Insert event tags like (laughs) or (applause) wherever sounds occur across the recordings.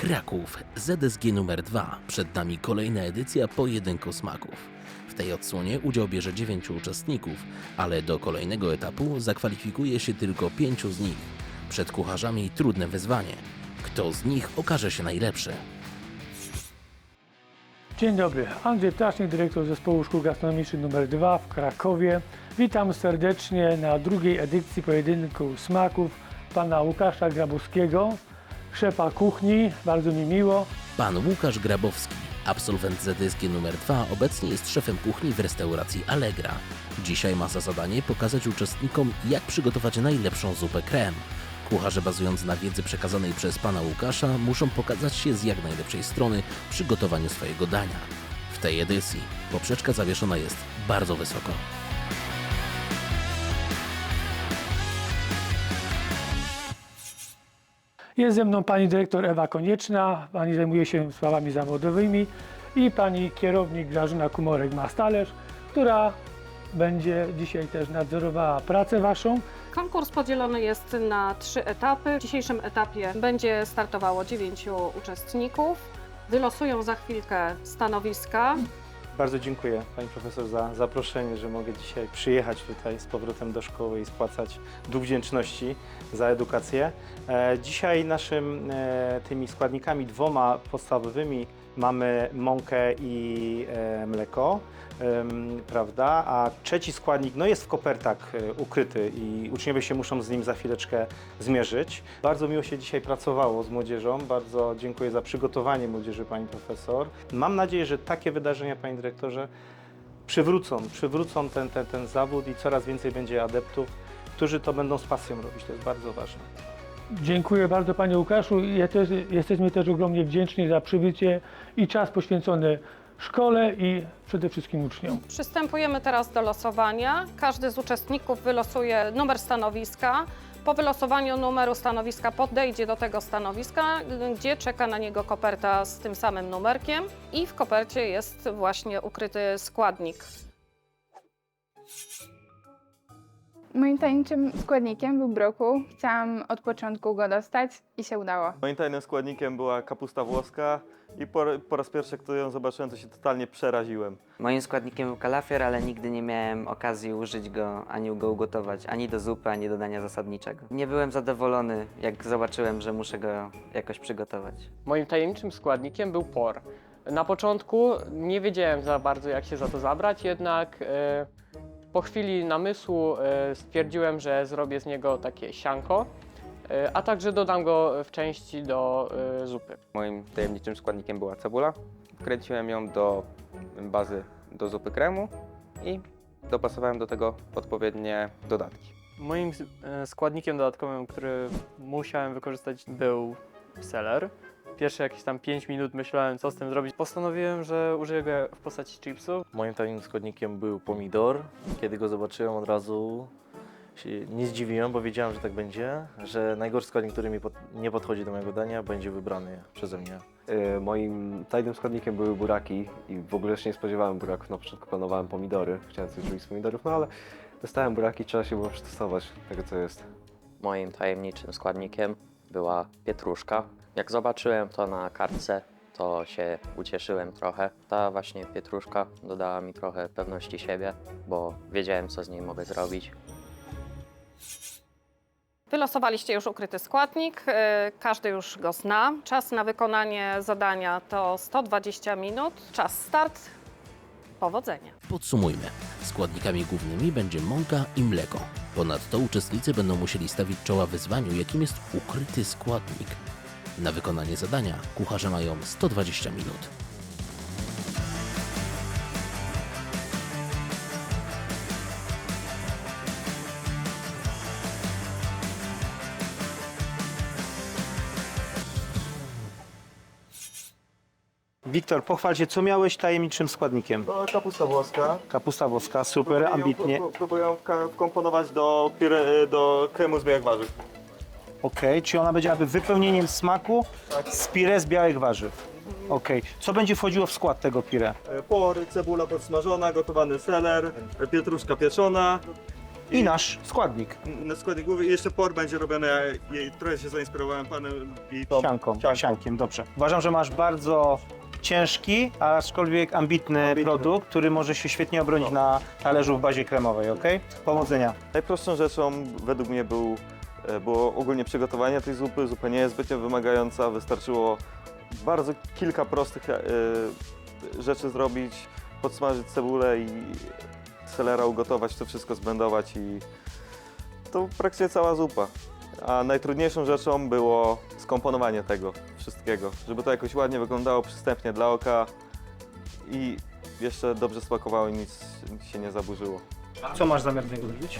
Kraków, ZSG numer 2. Przed nami kolejna edycja pojedynku smaków. W tej odsłonie udział bierze 9 uczestników, ale do kolejnego etapu zakwalifikuje się tylko 5 z nich. Przed kucharzami trudne wyzwanie. Kto z nich okaże się najlepszy? Dzień dobry, Andrzej Ptasznik, dyrektor Zespołu Szkół Gastronomicznych nr 2 w Krakowie. Witam serdecznie na drugiej edycji pojedynku smaków pana Łukasza Grabowskiego, szefa kuchni, bardzo mi miło. Pan Łukasz Grabowski, absolwent ZSG numer 2, obecnie jest szefem kuchni w restauracji Allegra. Dzisiaj ma za zadanie pokazać uczestnikom, jak przygotować najlepszą zupę krem. Kucharze bazując na wiedzy przekazanej przez pana Łukasza muszą pokazać się z jak najlepszej strony w przygotowaniu swojego dania. W tej edycji poprzeczka zawieszona jest bardzo wysoko. Jest ze mną pani dyrektor Ewa Konieczna, pani zajmuje się sprawami zawodowymi i pani kierownik Grażyna Kumorek-Mastalerz, która będzie dzisiaj też nadzorowała pracę waszą. Konkurs podzielony jest na trzy etapy. W dzisiejszym etapie będzie startowało dziewięciu uczestników. Wylosują za chwilkę stanowiska. Bardzo dziękuję Pani Profesor za zaproszenie, że mogę dzisiaj przyjechać tutaj z powrotem do szkoły i spłacać dług wdzięczności za edukację. E, Dzisiaj naszymi tymi składnikami dwoma podstawowymi mamy mąkę i e, mleko, prawda? A trzeci składnik no jest w kopertach e, ukryty i uczniowie się muszą z nim za chwileczkę zmierzyć. Bardzo miło się dzisiaj pracowało z młodzieżą. Bardzo dziękuję za przygotowanie młodzieży Pani Profesor. Mam nadzieję, że takie wydarzenia, Panie Dyrektorze, przywrócą, przywrócą ten, ten, ten zawód i coraz więcej będzie adeptów, którzy to będą z pasją robić. To jest bardzo ważne. Dziękuję bardzo panie Łukaszu. Ja też, jesteśmy też ogromnie wdzięczni za przybycie i czas poświęcony szkole i przede wszystkim uczniom. Przystępujemy teraz do losowania. Każdy z uczestników wylosuje numer stanowiska. Po wylosowaniu numeru stanowiska podejdzie do tego stanowiska, gdzie czeka na niego koperta z tym samym numerkiem i w kopercie jest właśnie ukryty składnik. Moim tajemniczym składnikiem był brokuł. Chciałam od początku go dostać i się udało. Moim tajnym składnikiem była kapusta włoska i po, po raz pierwszy, to ją zobaczyłem, to się totalnie przeraziłem. Moim składnikiem był kalafior, ale nigdy nie miałem okazji użyć go, ani go ugotować, ani do zupy, ani do dania zasadniczego. Nie byłem zadowolony, jak zobaczyłem, że muszę go jakoś przygotować. Moim tajemniczym składnikiem był por. Na początku nie wiedziałem za bardzo, jak się za to zabrać, jednak e, po chwili namysłu e, stwierdziłem, że zrobię z niego takie sianko, a także dodam go w części do e, zupy. Moim tajemniczym składnikiem była cebula. Wkręciłem ją do bazy do zupy kremu i dopasowałem do tego odpowiednie dodatki. Moim e, składnikiem dodatkowym, który musiałem wykorzystać, był seler. Pierwsze jakieś tam 5 minut myślałem, co z tym zrobić. Postanowiłem, że użyję go w postaci chipsów. Moim tajnym składnikiem był pomidor. Kiedy go zobaczyłem od razu nie zdziwiłem, bo wiedziałem, że tak będzie, że najgorszy składnik, który mi pod, nie podchodzi do mojego dania, będzie wybrany przeze mnie. E, Moim tajnym składnikiem były buraki i w ogóle się nie spodziewałem buraków. Na początku planowałem pomidory, chciałem coś zrobić z pomidorów, no ale dostałem buraki, trzeba się było przetestować tego, co jest. Moim tajemniczym składnikiem była pietruszka. Jak zobaczyłem to na kartce, to się ucieszyłem trochę. Ta właśnie pietruszka dodała mi trochę pewności siebie, bo wiedziałem, co z niej mogę zrobić. Wylosowaliście już ukryty składnik, e, każdy już go zna. Czas na wykonanie zadania to 120 minut. Czas start. Powodzenia. Podsumujmy. Składnikami głównymi będzie mąka i mleko. Ponadto uczestnicy będą musieli stawić czoła wyzwaniu, jakim jest ukryty składnik. Na wykonanie zadania kucharze mają 120 minut. Wiktor, pochwal się, co miałeś tajemniczym składnikiem? To kapusta włoska. Kapusta włoska, super, ambitnie. Pró- Próbuję ją wka- wkomponować do, pire, do kremu z białych warzyw. Okej, czyli ona będzie jakby wypełnieniem smaku z pire z białych warzyw. Okej, co będzie wchodziło w skład tego pire? E, Por, cebula podsmażona, gotowany seler, e, pietruszka pieczona, I nasz składnik. Na składnik głowy i jeszcze por będzie robiony, i trochę się zainspirowałem panem i Sianką, siankiem, dobrze. Uważam, że masz bardzo ciężki, aczkolwiek ambitny, Ambitny. produkt, który może się świetnie obronić na talerzu w bazie kremowej, ok? Powodzenia. Najprostszą rzeczą według mnie był, e, było ogólnie przygotowanie tej zupy. Zupa nie jest zbytnio wymagająca, wystarczyło bardzo kilka prostych e, rzeczy zrobić, podsmażyć cebulę i selera ugotować, to wszystko zblendować i to praktycznie cała zupa. A najtrudniejszą rzeczą było skomponowanie tego wszystkiego, żeby to jakoś ładnie wyglądało, przystępnie dla oka i jeszcze dobrze smakowało i nic się nie zaburzyło. Co masz zamiar z niego zrobić?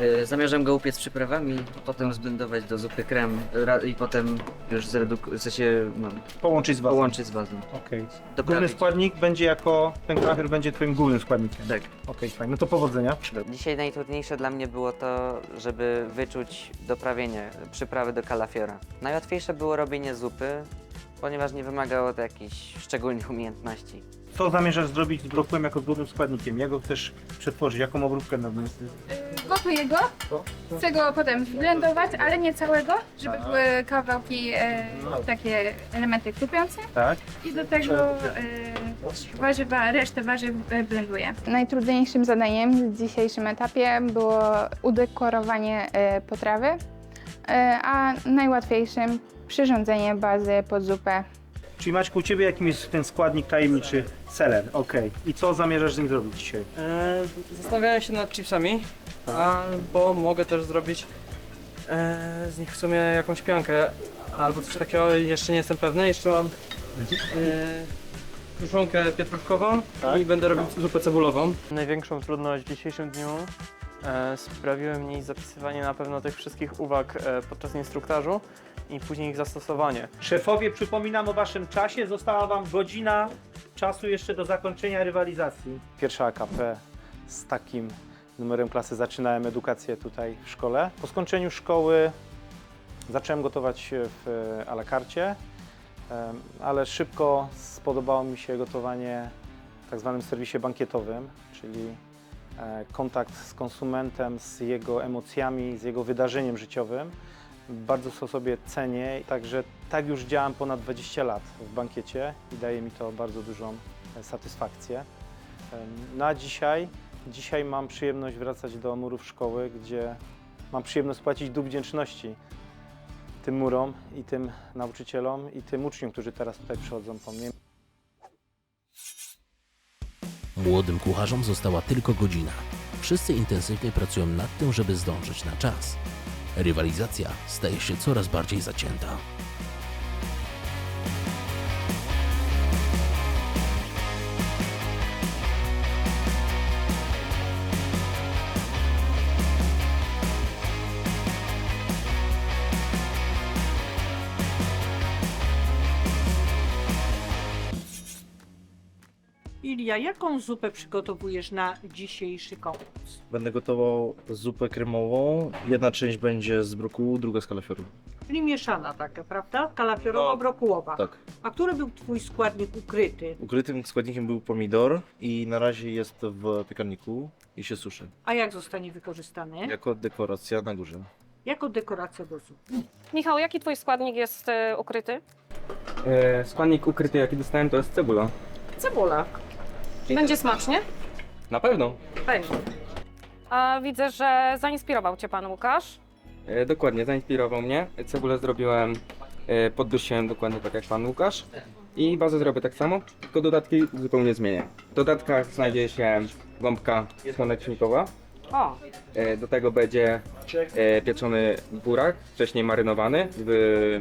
Y, Zamierzam go upiec z przyprawami, potem zblendować do zupy krem ra- i potem już zredukować, w sensie no, Połączyć z bazą. połączyć z bazą. Okej. Główny Doprawić. składnik będzie jako, ten kalafior będzie twoim głównym składnikiem. Tak. Okej, fajnie. No to powodzenia. Dzisiaj najtrudniejsze dla mnie było to, żeby wyczuć doprawienie przyprawy do kalafiora. Najłatwiejsze było robienie zupy, ponieważ nie wymagało to jakichś szczególnych umiejętności. Co zamierzasz zrobić z brokułem jako głównym składnikiem? Jak go chcesz przetworzyć? Jaką obróbkę na Gotuję go, chcę go potem zblendować, ale nie całego, żeby były kawałki, e, takie elementy krupiące. Tak? I do tego e, warzywa, resztę warzyw e, blenduję. Najtrudniejszym zadaniem w dzisiejszym etapie było udekorowanie e, potrawy, e, a najłatwiejszym przyrządzenie bazy pod zupę. Czyli Maćku, u Ciebie jakim jest ten składnik tajemniczy? Seler, okej. I co zamierzasz z nim zrobić dzisiaj? E, zastanawiałem się nad chipsami, albo mogę też zrobić e, z nich w sumie jakąś piankę, albo coś takiego, jeszcze nie jestem pewny. Jeszcze mam e, tuszonkę pietruszkową i będę robił zupę cebulową. Największą trudność w dzisiejszym dniu sprawiły mi zapisywanie na pewno tych wszystkich uwag e, podczas instruktażu i później ich zastosowanie. Szefowie, przypominam o Waszym czasie. Została Wam godzina czasu jeszcze do zakończenia rywalizacji. Pierwsza AKP z takim numerem klasy zaczynałem edukację tutaj w szkole. Po skończeniu szkoły zacząłem gotować w e, à la carte, ale szybko spodobało mi się gotowanie w tak zwanym serwisie bankietowym, czyli e, kontakt z konsumentem, z jego emocjami, z jego wydarzeniem życiowym. Bardzo to sobie cenię, także tak już działam ponad 20 lat w bankiecie i daje mi to bardzo dużą e, satysfakcję. Em, No dzisiaj, dzisiaj mam przyjemność wracać do murów szkoły, gdzie mam przyjemność spłacić dług wdzięczności tym murom i tym nauczycielom i tym uczniom, którzy teraz tutaj przychodzą po mnie. Młodym kucharzom została tylko godzina. Wszyscy intensywnie pracują nad tym, żeby zdążyć na czas. Rywalizacja staje się coraz bardziej zacięta. Jaką zupę przygotowujesz na dzisiejszy konkurs? Będę gotował zupę kremową. Jedna część będzie z brokułu, druga z kalafioru. Czyli mieszana taka, prawda? Kalafiorowo-brokułowa. Tak. A który był twój składnik ukryty? Ukrytym składnikiem był pomidor i na razie jest w piekarniku i się suszy. A jak zostanie wykorzystany? Jako dekoracja na górze. Jako dekoracja do zupy. Michał, jaki twój składnik jest e, ukryty? E, składnik ukryty jaki dostałem to jest cebula. Cebula. Będzie smacznie? Na pewno. Będzie. A widzę, że zainspirował Cię Pan Łukasz. E, dokładnie, zainspirował mnie. Cebulę zrobiłem, e, poddusiłem dokładnie tak jak pan Łukasz. I bazę zrobię tak samo, tylko dodatki zupełnie zmienię. W dodatkach znajdzie się gąbka słonecznikowa. O, E, do tego będzie e, pieczony burak, wcześniej marynowany w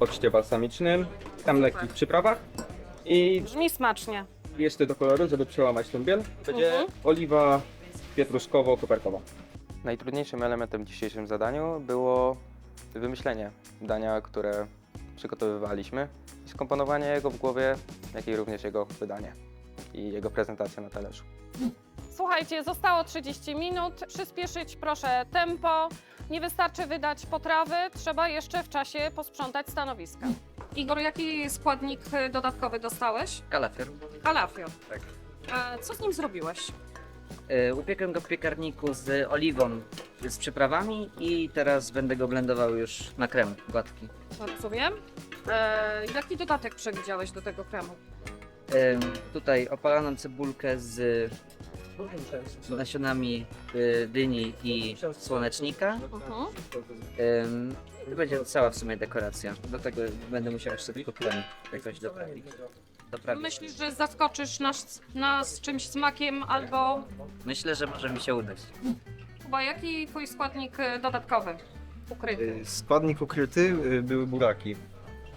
occie balsamicznym, tam lekkich przyprawach. I brzmi smacznie. Jeszcze do koloru, żeby przełamać tą biel, będzie Mhm. oliwa pietruszkowo-koperkowa. Najtrudniejszym elementem w dzisiejszym zadaniu było wymyślenie dania, które przygotowywaliśmy i skomponowanie jego w głowie, jak i również jego wydanie i jego prezentacja na talerzu. Słuchajcie, zostało 30 minut. Przyspieszyć proszę tempo. Nie wystarczy wydać potrawy, trzeba jeszcze w czasie posprzątać stanowiska. Igor, jaki składnik y, dodatkowy dostałeś? Kalafior. Kalafior. Tak. E, co z nim zrobiłeś? E, Upiekłem go w piekarniku z oliwą, z przyprawami i teraz będę go blendował już na krem gładki. Rozumiem. E, jaki dodatek przewidziałeś do tego kremu? Em, tutaj opalaną cebulkę z nasionami y, dyni i słonecznika. Mhm. To będzie cała w sumie dekoracja. Do tego będę musiał jeszcze tylko krem jakoś doprawić. doprawić. Myślisz, że zaskoczysz nas, nas czymś smakiem albo Myślę, że może mi się udać. chyba jaki twój składnik e, dodatkowy ukryty? Y, Składnik ukryty y, były buraki.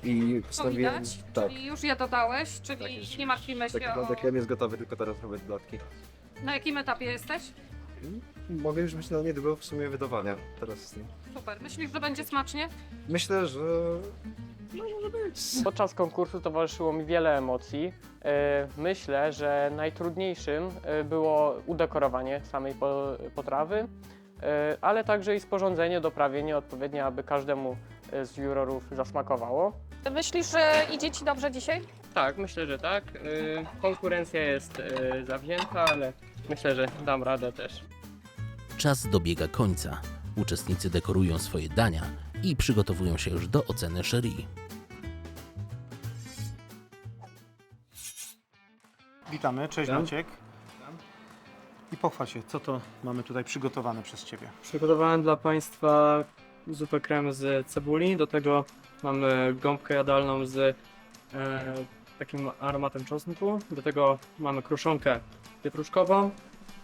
I To postanowiłem, widać? tak, Czyli już je dodałeś, czyli Tak jest. nie martwimy się taki o... dodatek krem jest gotowy, tylko teraz robię dodatki. Na jakim etapie jesteś? Mogę już być na niedługo w sumie wydawania teraz z tym. Super. Myślisz, że będzie smacznie? Myślę, że Podczas konkursu towarzyszyło mi wiele emocji. E, Myślę, że najtrudniejszym e, było udekorowanie samej po- potrawy, e, ale także i sporządzenie, doprawienie odpowiednie, aby każdemu e, z jurorów zasmakowało. Myślisz, że idzie ci dobrze dzisiaj? Tak, myślę, że tak. Konkurencja jest zawzięta, ale myślę, że dam radę też. Czas dobiega końca. Uczestnicy dekorują swoje dania i przygotowują się już do oceny jury. Witamy, cześć Witam. Maciek. I pochwal się, co to mamy tutaj przygotowane przez Ciebie? Przygotowałem dla Państwa zupę krem z cebuli. Do tego mamy gąbkę jadalną z e, takim aromatem czosnku. Do tego mamy kruszonkę pietruszkową,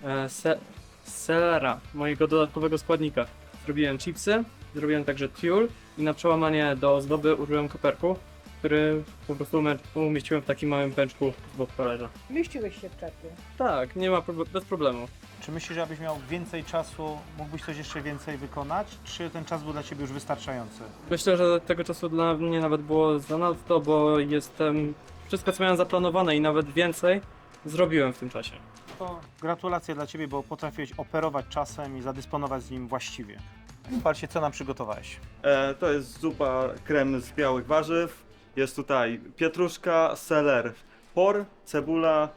e, se, selera, mojego dodatkowego składnika. Zrobiłem chipsy, zrobiłem także tiul i na przełamanie do ozdoby użyłem koperku, który po prostu ume- umieściłem w takim małym pęczku z boku talerza. Mieściłeś się w czapie. Tak, nie ma prob- bez problemu. Czy myślisz, że abyś miał więcej czasu, mógłbyś coś jeszcze więcej wykonać? Czy ten czas był dla Ciebie już wystarczający? Myślę, że tego czasu dla mnie nawet było zanadto, bo jestem. Wszystko co miałem zaplanowane i nawet więcej zrobiłem w tym czasie. To gratulacje dla Ciebie, bo potrafiłeś operować czasem i zadysponować z nim właściwie. Popatrzcie, co nam przygotowałeś. E, to jest zupa krem z białych warzyw. Jest tutaj pietruszka, seler, por, cebula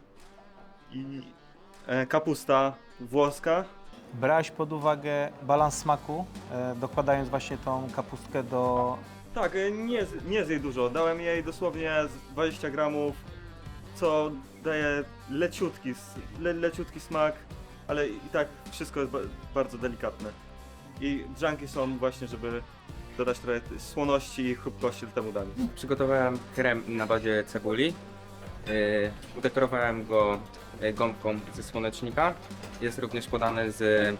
i e, kapusta włoska. Brałeś pod uwagę balans smaku, e, dokładając właśnie tą kapustkę do... Tak, e, nie, z- nie zjedz jej dużo. Dałem jej dosłownie z 20 gramów, co daje leciutki, le, leciutki smak, ale i tak wszystko jest ba bardzo delikatne. I drzanki są właśnie, żeby dodać trochę słoności i chrupkości do temu daniu. Przygotowałem krem na bazie cebuli. Yy, udekorowałem go yy, gąbką ze słonecznika. Jest również podany z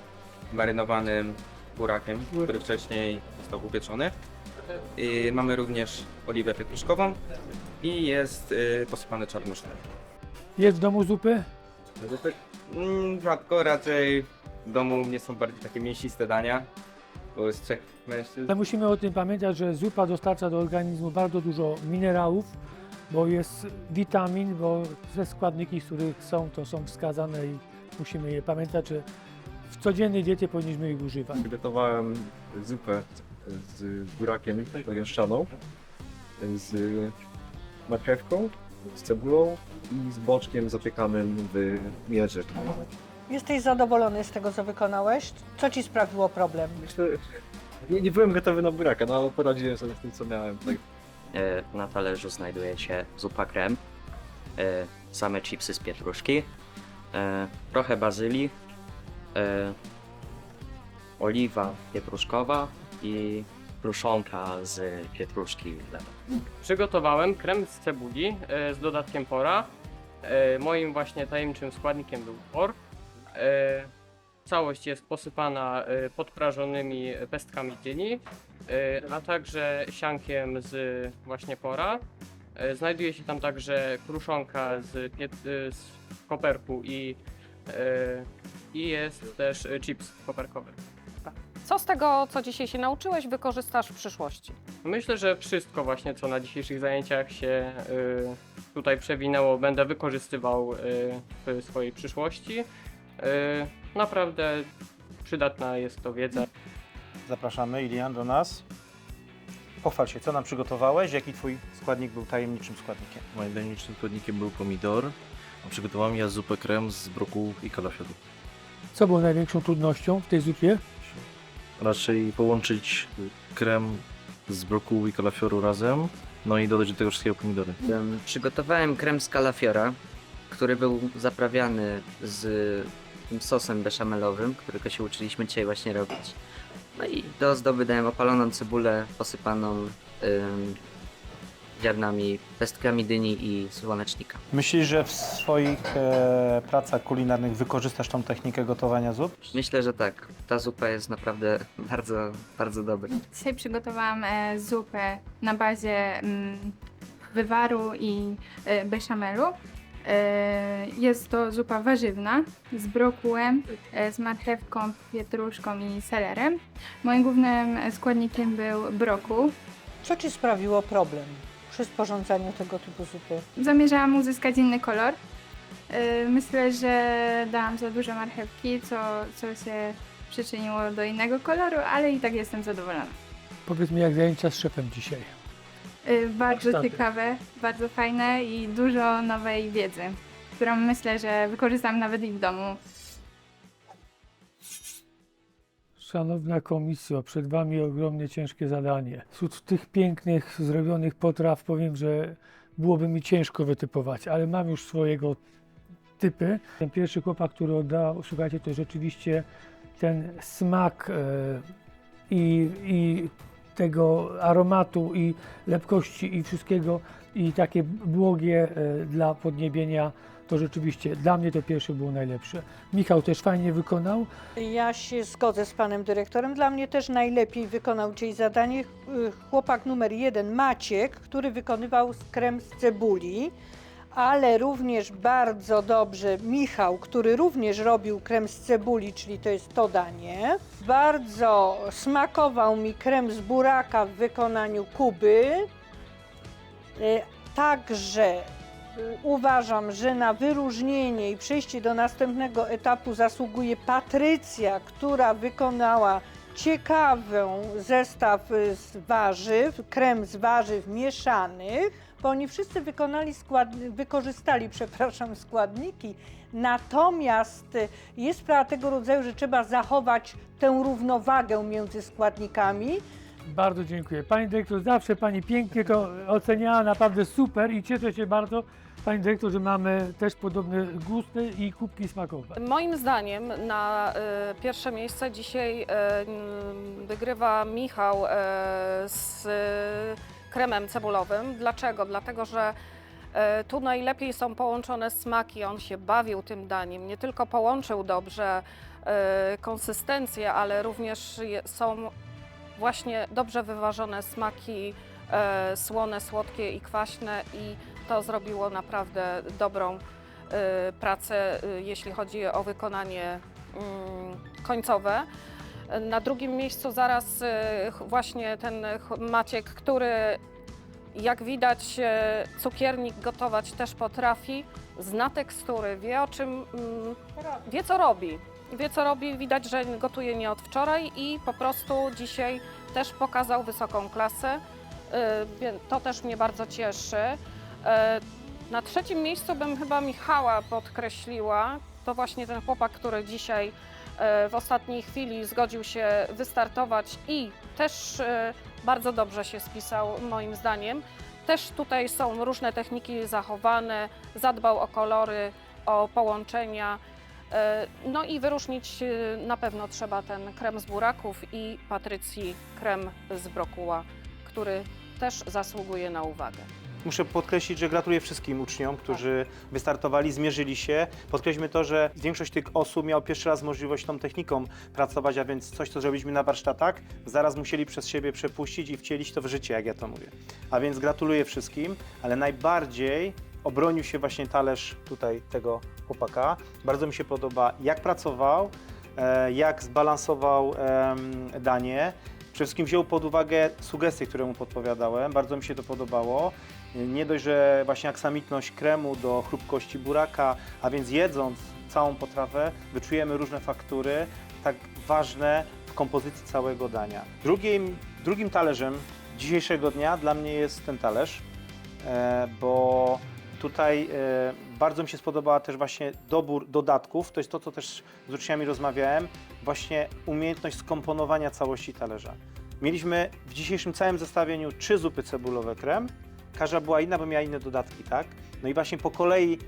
marynowanym burakiem, który wcześniej został upieczony. Yy, mamy również oliwę pietruszkową i jest yy, posypany czarnuszkiem. Jest w domu zupy? Mm, rzadko, raczej w domu u mnie są bardziej takie mięsiste dania, bo jest trzech mężczyzn. Ale musimy o tym pamiętać, że zupa dostarcza do organizmu bardzo dużo minerałów, bo jest witamin, bo te składniki, z których są, to są wskazane i musimy je pamiętać, że w codziennej diecie powinniśmy ich używać. przygotowałem zupę z burakiem gęszczaną, z marchewką, z cebulą i z boczkiem zapiekanym w mierze. Jesteś zadowolony z tego, co wykonałeś? Co ci sprawiło problem? Myślę, nie, nie byłem gotowy na buraka, no ale poradziłem sobie z tym, co miałem. Tak. E, Na talerzu znajduje się zupa krem, e, same chipsy z pietruszki, e, trochę bazylii, e, oliwa pietruszkowa i kruszonka z pietruszki chleba. Przygotowałem krem z cebuli e, z dodatkiem pora. E, moim właśnie tajemniczym składnikiem był por. E, całość jest posypana podprażonymi pestkami dyni, a także siankiem z właśnie pora. Znajduje się tam także kruszonka z, piet- z koperku i, i jest też chips koperkowy. Co z tego, co dzisiaj się nauczyłeś, wykorzystasz w przyszłości? Myślę, że wszystko właśnie, co na dzisiejszych zajęciach się y, tutaj przewinęło, będę wykorzystywał y, w swojej przyszłości. Y, naprawdę przydatna jest to wiedza. Zapraszamy, Ilian, do nas. Pochwal się, co nam przygotowałeś, jaki Twój składnik był tajemniczym składnikiem? Moim najmniejszym składnikiem był pomidor. a Przygotowałem ja zupę krem z brokułów i kalafiorów. Co było największą trudnością w tej zupie? Raczej połączyć krem z brokułu i kalafioru razem, no i dodać do tego wszystkiego pomidory. Em, Przygotowałem krem z kalafiora, który był zaprawiany z tym sosem beszamelowym, którego się uczyliśmy dzisiaj właśnie robić. No i do ozdoby dałem opaloną cebulę posypaną ziarnami, pestkami dyni i słonecznika. Myślisz, że w swoich e, pracach kulinarnych wykorzystasz tą technikę gotowania zup? Myślę, że tak. Ta zupa jest naprawdę bardzo, bardzo dobra. Dzisiaj przygotowałam e, zupę na bazie mm, wywaru i e, beszamelu. E, jest to zupa warzywna z brokułem, e, z marchewką, pietruszką i selerem. Moim głównym składnikiem był brokuł. Co ci sprawiło problem przy sporządzaniu tego typu zupy? Zamierzałam uzyskać inny kolor. E, Myślę, że dałam za dużo marchewki, co, co się przyczyniło do innego koloru, ale i tak jestem zadowolona. Powiedz mi, jak zajęcia z szefem dzisiaj? Y, Bardzo Warsztaty. ciekawe, bardzo fajne i dużo nowej wiedzy, którą myślę, że wykorzystam nawet i w domu. Szanowna komisjo, przed Wami ogromnie ciężkie zadanie. Wśród tych pięknych, zrobionych potraw powiem, że byłoby mi ciężko wytypować, ale mam już swojego typy. Ten pierwszy chłopak, który oddał, słuchajcie, to rzeczywiście ten smak e, i, i tego aromatu i lepkości i wszystkiego i takie błogie e, dla podniebienia, to rzeczywiście dla mnie to pierwsze było najlepsze. Michał też fajnie wykonał. Ja się zgodzę z panem dyrektorem. Dla mnie też najlepiej wykonał dzisiaj zadanie chłopak numer jeden Maciek, który wykonywał krem z cebuli, ale również bardzo dobrze Michał, który również robił krem z cebuli, czyli to jest to danie. Bardzo smakował mi krem z buraka w wykonaniu Kuby. Y, Także uważam, że na wyróżnienie i przejście do następnego etapu zasługuje Patrycja, która wykonała ciekawy zestaw z warzyw, krem z warzyw mieszanych, bo oni wszyscy wykonali skład, wykorzystali, (laughs) przepraszam, składniki. Natomiast jest sprawa tego rodzaju, że trzeba zachować tę równowagę między składnikami. Bardzo dziękuję. Pani dyrektor, zawsze Pani pięknie to oceniała, naprawdę super i cieszę się bardzo, Pani dyrektor, że mamy też podobne gusty i kubki smakowe. Moim zdaniem na y, pierwsze miejsce dzisiaj y, wygrywa Michał y, z y, kremem cebulowym. Dlaczego? Dlatego, że y, tu najlepiej są połączone smaki. On się bawił tym daniem. Nie tylko połączył dobrze y, konsystencję, ale również je, są właśnie dobrze wyważone smaki e, słone, słodkie i kwaśne i to zrobiło naprawdę dobrą e, pracę, e, jeśli chodzi o wykonanie mm, końcowe. Na drugim miejscu zaraz ch- właśnie ten Maciek, który jak widać cukiernik gotować też potrafi, zna tekstury, wie o czym, mm, wie co robi. Wie co robi, widać, że gotuje nie od wczoraj i po prostu dzisiaj też pokazał wysoką klasę. To też mnie bardzo cieszy. E, Na trzecim miejscu bym chyba Michała podkreśliła. To właśnie ten chłopak, który dzisiaj e, w ostatniej chwili zgodził się wystartować i też e, bardzo dobrze się spisał moim zdaniem. Też tutaj są różne techniki zachowane, zadbał o kolory, o połączenia. No i wyróżnić na pewno trzeba ten krem z buraków i Patrycji krem z brokuła, który też zasługuje na uwagę. Muszę podkreślić, że gratuluję wszystkim uczniom, którzy wystartowali, zmierzyli się. Podkreślmy to, że większość tych osób miała pierwszy raz możliwość tą techniką pracować, a więc coś, co zrobiliśmy na warsztatach, zaraz musieli przez siebie przepuścić i wcielić to w życie, jak ja to mówię. A więc gratuluję wszystkim, ale najbardziej obronił się właśnie talerz tutaj tego chłopaka. Bardzo mi się podoba, jak pracował, e, jak zbalansował danie. Przede wszystkim wziął pod uwagę sugestie, które mu podpowiadałem. Bardzo mi się to podobało. Nie dość, że właśnie aksamitność kremu do chrupkości buraka, a więc jedząc całą potrawę, wyczujemy różne faktury, tak ważne w kompozycji całego dania. Drugim, drugim talerzem dzisiejszego dnia dla mnie jest ten talerz, e, bo Tutaj e, bardzo mi się spodobała też właśnie dobór dodatków. To jest to, co też z uczniami rozmawiałem. Właśnie umiejętność skomponowania całości talerza. Mieliśmy w dzisiejszym całym zestawieniu trzy zupy cebulowe krem. Każda była inna, bo miała inne dodatki, tak? No i właśnie po kolei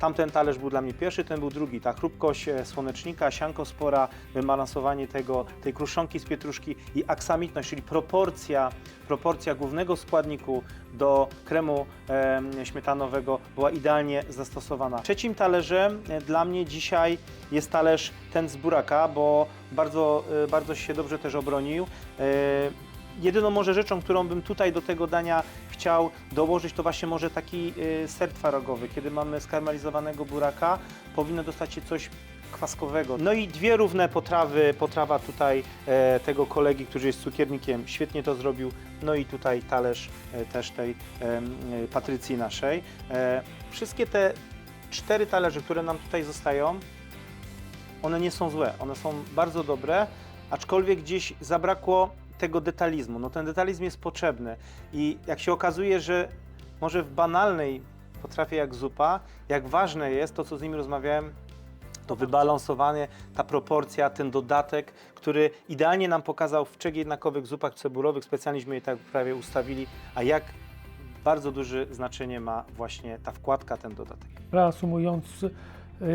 tamten talerz był dla mnie pierwszy, ten był drugi. Ta chrupkość e, słonecznika, sianko spora, wybalansowanie tego, tej kruszonki z pietruszki i aksamitność, czyli proporcja, proporcja głównego składniku do kremu e, śmietanowego była idealnie zastosowana. Trzecim talerzem e, dla mnie dzisiaj jest talerz ten z buraka, bo bardzo, e, bardzo się dobrze też obronił. E, Jedyną może rzeczą, którą bym tutaj do tego dania chciał dołożyć, to właśnie może taki y, ser twarogowy. Kiedy mamy skarmelizowanego buraka, powinno dostać się coś kwaskowego. No i dwie równe potrawy, potrawa tutaj e, tego kolegi, który jest cukiernikiem, świetnie to zrobił. No i tutaj talerz e, też tej e, Patrycji naszej. E, wszystkie te cztery talerze, które nam tutaj zostają, one nie są złe, one są bardzo dobre, aczkolwiek gdzieś zabrakło tego detalizmu. No ten detalizm jest potrzebny i jak się okazuje, że może w banalnej potrawie jak zupa, jak ważne jest to, co z nimi rozmawiałem, to wybalansowanie, ta proporcja, ten dodatek, który idealnie nam pokazał w trzech jednakowych zupach cebulowych, specjalnieśmy je tak prawie ustawili, a jak bardzo duże znaczenie ma właśnie ta wkładka, ten dodatek. Reasumując,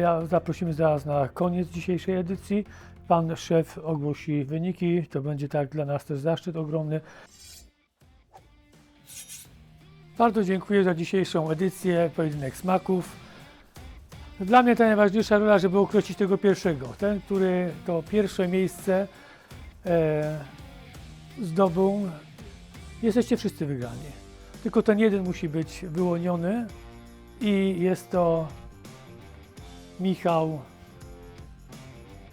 ja zaprosimy zaraz na koniec dzisiejszej edycji. Pan szef ogłosi wyniki. To będzie tak dla nas też zaszczyt ogromny. Bardzo dziękuję za dzisiejszą edycję Pojedynek Smaków. Dla mnie ta najważniejsza rola, żeby określić tego pierwszego. Ten, który to pierwsze miejsce e, zdobył. Jesteście wszyscy wygrani. Tylko ten jeden musi być wyłoniony i jest to Michał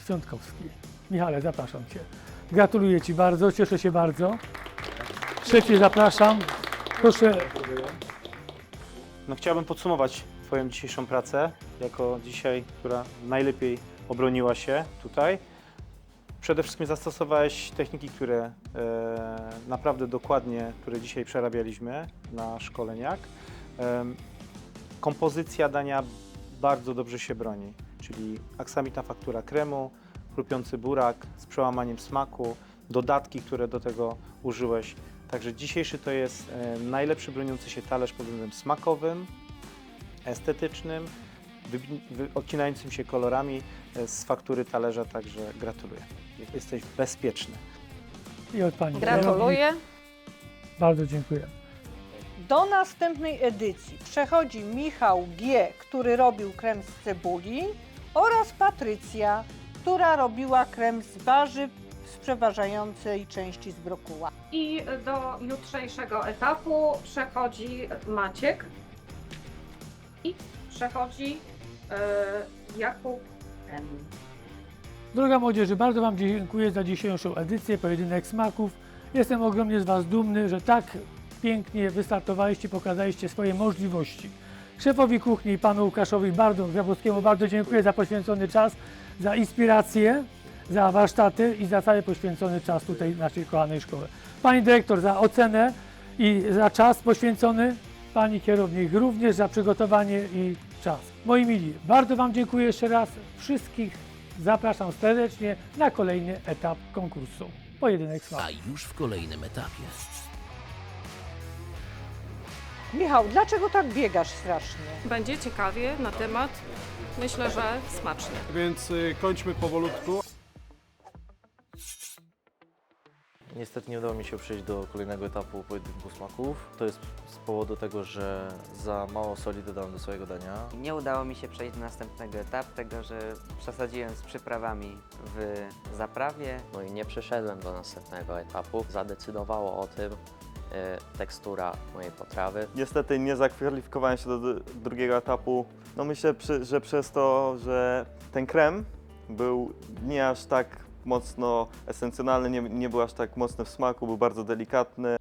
Świątkowski. Michale, zapraszam Cię. Gratuluję Ci bardzo, cieszę się bardzo. Szefie, zapraszam. Proszę, No, chciałbym podsumować Twoją dzisiejszą pracę, jako dzisiaj, która najlepiej obroniła się tutaj. Przede wszystkim zastosowałeś techniki, które e, naprawdę dokładnie, które dzisiaj przerabialiśmy na szkoleniach. Em, kompozycja dania bardzo dobrze się broni, czyli aksamitna faktura kremu, chrupiący burak z przełamaniem smaku, dodatki, które do tego użyłeś. Także dzisiejszy to jest e, najlepszy broniący się talerz pod względem smakowym, estetycznym, odcinającym się kolorami e, z faktury talerza, także gratuluję. Jesteś bezpieczny. i od Pani. Gratuluję. Bardzo dziękuję. Do następnej edycji przechodzi Michał G., który robił krem z cebuli oraz Patrycja, która robiła krem z warzyw z przeważającej części z brokuła. I do jutrzejszego etapu przechodzi Maciek i przechodzi e, Jakub M. Droga młodzieży, bardzo Wam dziękuję za dzisiejszą edycję Pojedynek Smaków. Jestem ogromnie z Was dumny, że tak pięknie wystartowaliście, pokazaliście swoje możliwości. Szefowi kuchni, panu Łukaszowi bardzo, Grabowskiemu bardzo dziękuję za poświęcony czas, za inspirację, za warsztaty i za cały poświęcony czas tutaj naszej kochanej szkole. Pani dyrektor za ocenę i za czas poświęcony, pani kierownik również za przygotowanie i czas. Moi mili, bardzo Wam dziękuję jeszcze raz. Wszystkich zapraszam serdecznie na kolejny etap konkursu. Pojedynek smaku. A już w kolejnym etapie. Michał, dlaczego tak biegasz strasznie? Będzie ciekawie na temat, myślę, że smaczny. Więc y, kończmy powolutku. Niestety nie udało mi się przejść do kolejnego etapu pojedynku smaków. To jest z powodu tego, że za mało soli dodałem do swojego dania. Nie udało mi się przejść do następnego etapu, tego że przesadziłem z przyprawami w zaprawie. No i nie przeszedłem do następnego etapu. Zadecydowało o tym tekstura mojej potrawy. Niestety nie zakwalifikowałem się do drugiego etapu. No myślę, że przez to, że ten krem był nie aż tak mocno esencjonalny, nie, nie był aż tak mocny w smaku, był bardzo delikatny.